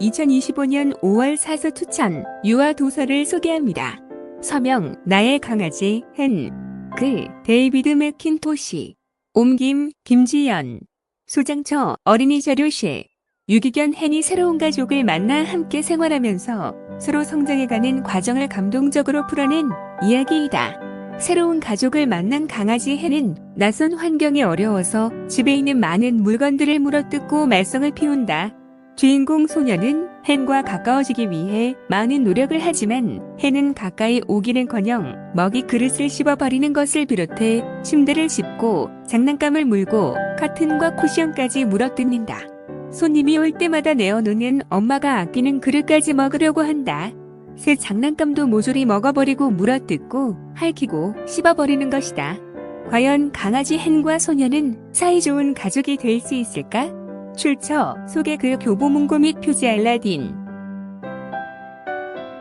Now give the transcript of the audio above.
2025년 5월 사서 추천 유아 도서를 소개합니다. 서명 나의 강아지 헨글 데이비드 맥킨토시 옮김 김지연 소장처 어린이 자료실 유기견 헨이 새로운 가족을 만나 함께 생활하면서 서로 성장해가는 과정을 감동적으로 풀어낸 이야기이다. 새로운 가족을 만난 강아지 헨은 낯선 환경이 어려워서 집에 있는 많은 물건들을 물어뜯고 말썽을 피운다. 주인공 소녀는 헨과 가까워지기 위해 많은 노력을 하지만 헨은 가까이 오기는커녕 먹이 그릇을 씹어버리는 것을 비롯해 침대를 짚고 장난감을 물고 커튼과 쿠션까지 물어뜯는다. 손님이 올 때마다 내어놓는 엄마가 아끼는 그릇까지 먹으려고 한다. 새 장난감도 모조리 먹어버리고 물어뜯고 핥히고 씹어버리는 것이다. 과연 강아지 헨과 소녀는 사이좋은 가족이 될 수 있을까? 출처, 소개 그 교보문고 및 표지 알라딘